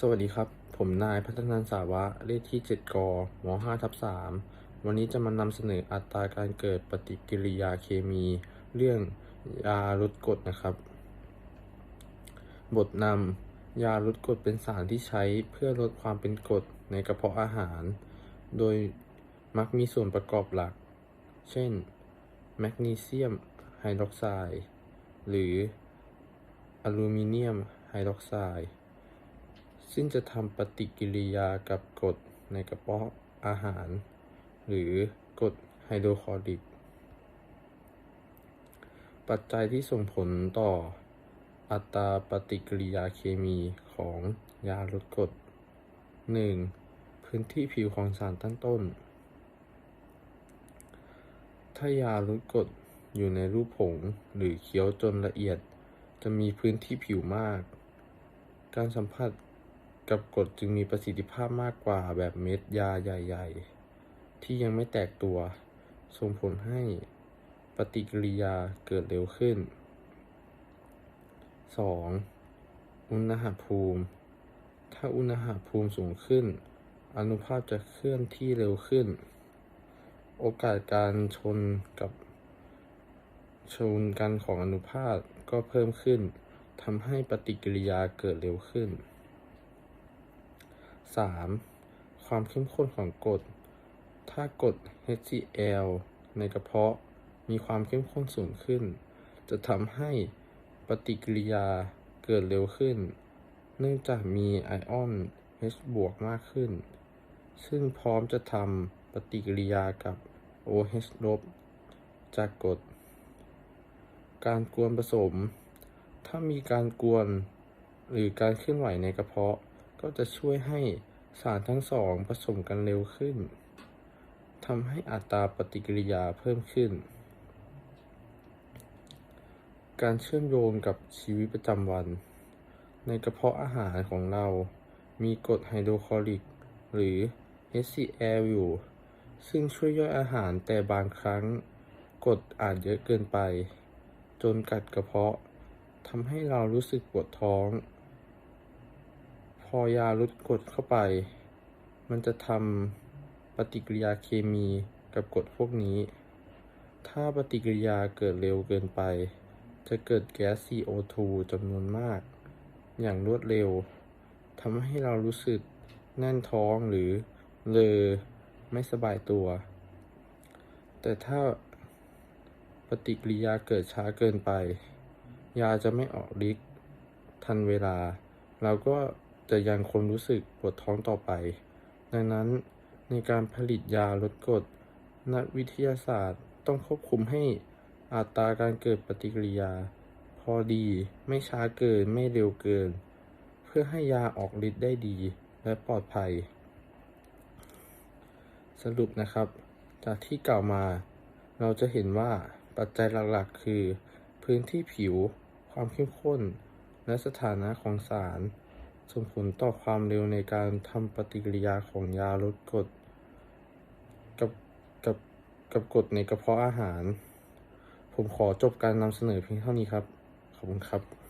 สวัสดีครับ ผมนายพัฒนันสาวะ เลขที่ 7กม5ทับ3วันนี้จะมานำเสนออัตราการเกิดปฏิกิริยาเคมี เรื่องยาลดกรดนะครับ บทนำยาลดกรดเป็นสารที่ใช้เพื่อลดความเป็นกรดในกระเพาะอาหาร โดยมักมีส่วนประกอบหลัก เช่น แมกนีเซียมไฮดรอกไซด์หรืออลูมิเนียมไฮดรอกไซด์ ซึ่งจะทำปฏิกิริยากับกรดในกระเพาะอาหาร หรือกรดไฮโดรคลอริก ปัจจัยที่ส่งผลต่ออัตราปฏิกิริยาเคมีของยาลดกรด 1. พื้นที่ผิวของสารตั้งต้น ถ้ายาลดกรดอยู่ในรูปผงหรือเคี้ยวจนละเอียด จะมีพื้นที่ผิวมาก การสัมผัส กับกรดจึงมีประสิทธิภาพมากกว่าแบบเม็ดยาใหญ่ ๆ ที่ยังไม่แตกตัว ส่งผลให้ปฏิกิริยาเกิดเร็วขึ้น 2. อุณหภูมิ ถ้าอุณหภูมิสูงขึ้น อนุภาคจะเคลื่อนที่เร็วขึ้น โอกาสการชนกับชนกันของอนุภาคก็เพิ่มขึ้นทำให้ปฏิกิริยาเกิดเร็วขึ้น 3. ความเข้มข้นของกรด ถ้ากรด HCl ในกระเพาะมีความเข้มข้นสูงขึ้น จะทำให้ปฏิกิริยาเกิดเร็วขึ้น เนื่องจากมีไอออน H บวกมากขึ้น ซึ่งพร้อมจะทำปฏิกิริยากับ OH ลบจากกรด การกวนผสม ถ้ามีการกวนหรือการเคลื่อนไหวในกระเพาะ ก็จะช่วยให้สารทั้งสองผสมกันเร็วขึ้นทำให้อัตราปฏิกิริยาเพิ่มขึ้น การเชื่อมโยงกับชีวิตประจำวัน ในกระเพาะอาหารของเรา มีกรดไฮโดรคลอริก หรือ HCl อยู่ ซึ่งช่วยย่อยอาหารแต่บางครั้งกรดอาจเยอะเกินไป จนกัดกระเพาะทำให้เรารู้สึกปวดท้อง พอยาลดกรดเข้าไป มันจะทำปฏิกิริยาเคมีกับกรดพวกนี้ ถ้าปฏิกิริยาเกิดเร็วเกินไป จะเกิดแก๊ส CO2 จำนวนมาก อย่างรวดเร็วทำให้เรารู้สึกแน่นท้องหรือเลอไม่สบายตัว แต่ถ้าปฏิกิริยาเกิดช้าเกินไป ยาจะไม่ออกฤทธิ์ทันเวลา เราก็ จะยังคงรู้สึกปวดท้องต่อไป ดังนั้นในการผลิตยาลดกรดนักวิทยาศาสตร์ต้องควบคุมให้อัตราการเกิดปฏิกิริยา พอดีไม่ช้าเกินไม่เร็วเกิน เพื่อให้ยาออกฤทธิ์ได้ดีและปลอดภัย สรุปนะครับ จากที่กล่าวมา เราจะเห็นว่าปัจจัยหลักๆ คือ พื้นที่ผิว ความเข้มข้น และสถานะของสาร ส่งผลต่อความเร็วในการทำปฏิกิริยาของยาลดกรดกับกับกับกรดในกระเพาะอาหาร ผมขอจบการนำเสนอเพียงเท่านี้ครับ ขอบคุณครับ